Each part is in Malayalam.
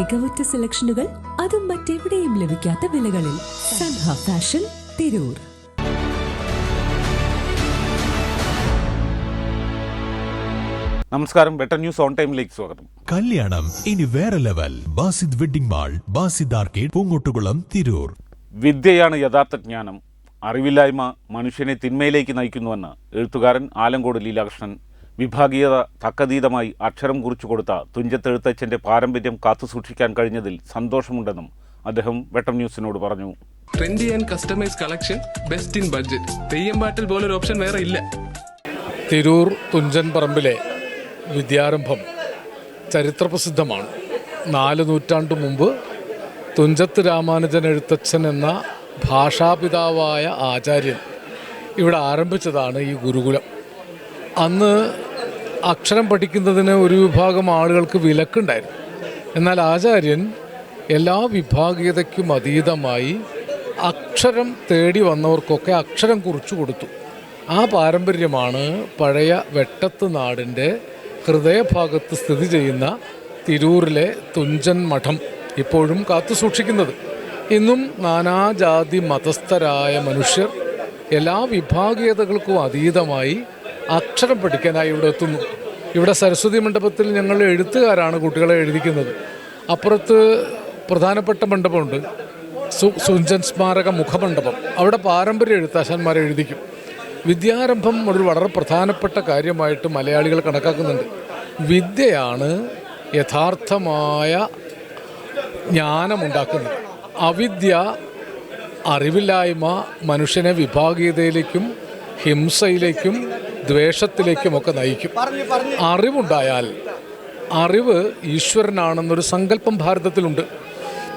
മികവുറ്റ സെലക്ഷനുകൾ അതും മറ്റെവിടെയും ലഭിക്കാത്ത വിലകളിൽ സൻഹ ഫാഷൻ തിരൂർ. നമസ്കാരം ബെറ്റർ ന്യൂസ് ഓൺ ടൈമിലേക്ക് സ്വാഗതം. കല്യാണം ഇനി വേറെ level. Basid wedding mall Basid arcade Poonkottukulam Tirur. വിദ്യയാണ് യഥാർത്ഥ ജ്ഞാനം. അറിവില്ലായ്മ മനുഷ്യനെ തിന്മയിലേക്ക് നയിക്കുന്നുവെന്ന് എഴുത്തുകാരൻ ആലങ്കോട് ലീലാകൃഷ്ണൻ വിഭാഗീയത തക്കതീതമായി അക്ഷരം കുറിച്ചു കൊടുത്ത തുഞ്ചത്തെഴുത്തച്ഛന്റെ പാരമ്പര്യം കാത്തുസൂക്ഷിക്കാൻ കഴിഞ്ഞതിൽ സന്തോഷമുണ്ടെന്നും അദ്ദേഹം വെട്ടം ന്യൂസിനോട് പറഞ്ഞു. Trendy and customise collection best in budget തെയ്യമ്പാട്ടിൽ പോലൊരു ഓപ്ഷൻ വേറെ ഇല്ല. തിരൂർ തുഞ്ചൻ പറമ്പിലെ വിദ്യാരംഭം ചരിത്രപ്രസിദ്ധമാണ്. നാല് നൂറ്റാണ്ട് മുമ്പ് തുഞ്ചത്ത് രാമാനുജൻ എഴുത്തച്ഛൻ എന്ന ഭാഷാപിതാവായ ആചാര്യൻ ഇവിടെ ആരംഭിച്ചതാണ് ഈ ഗുരുകുലം. അന്ന് അക്ഷരം പഠിക്കുന്നതിന് ഒരു വിഭാഗം ആളുകൾക്ക് വിലക്കുണ്ടായിരുന്നു. എന്നാൽ ആചാര്യൻ എല്ലാ വിഭാഗീയതയ്ക്കും അതീതമായി അക്ഷരം തേടി വന്നവർക്കൊക്കെ അക്ഷരം കുറിച്ചു കൊടുത്തു. ആ പാരമ്പര്യമാണ് പഴയ വെട്ടത്ത് നാടിന്റെ ഹൃദയഭാഗത്ത് സ്ഥിതി ചെയ്യുന്ന തിരൂരിലെ തുഞ്ചൻ മഠം ഇപ്പോഴും കാത്തു സൂക്ഷിക്കുന്നത്. ഇന്നും നാനാജാതി മതസ്ഥരായ മനുഷ്യർ എല്ലാ വിഭാഗീയതകൾക്കും അതീതമായി അക്ഷരം പഠിക്കാനായി ഇവിടെ എത്തുന്നു. ഇവിടെ സരസ്വതി മണ്ഡപത്തിൽ ഞങ്ങൾ എഴുത്തുകാരാണ് കുട്ടികളെ എഴുതിക്കുന്നത്. അപ്പുറത്ത് പ്രധാനപ്പെട്ട മണ്ഡപമുണ്ട്. സു സുഞ്ചൻ സ്മാരക മുഖമണ്ഡപം. അവിടെ പാരമ്പര്യ എഴുത്താശാന്മാരെ എഴുതിക്കും. വിദ്യാരംഭം ഒരു വളരെ പ്രധാനപ്പെട്ട കാര്യമായിട്ട് മലയാളികൾ കണക്കാക്കുന്നുണ്ട്. വിദ്യയാണ് യഥാർത്ഥമായ ജ്ഞാനമുണ്ടാക്കുന്നത്. അവിദ്യ അറിവില്ലായ്മ മനുഷ്യനെ വിഭാഗീയതയിലേക്കും ഹിംസയിലേക്കും ദ്വേഷത്തിലേക്കുമൊക്കെ നയിക്കും. അറിവുണ്ടായാൽ അറിവ് ഈശ്വരനാണെന്നൊരു സങ്കല്പം ഭാരതത്തിലുണ്ട്.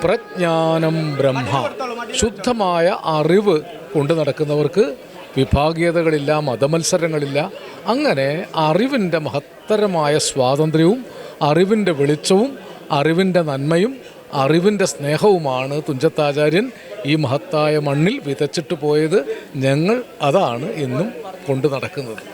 പ്രജ്ഞാനം ബ്രഹ്മ. ശുദ്ധമായ അറിവ് കൊണ്ട് നടക്കുന്നവർക്ക് വിഭാഗീയതകളില്ല മതമത്സരങ്ങളില്ല. അങ്ങനെ അറിവിന്റെ മഹത്തരമായ സ്വാതന്ത്ര്യവും അറിവിന്റെ വെളിച്ചവും അറിവിന്റെ നന്മയും അറിവിന്റെ സ്നേഹവുമാണ് തുഞ്ചത്താചാര്യൻ ഈ മഹത്തായ മണ്ണിൽ വിതച്ചിട്ട് പോയത്. ഞങ്ങൾ അതാണ് ഇന്നും കൊണ്ടു നടക്കുന്നത്.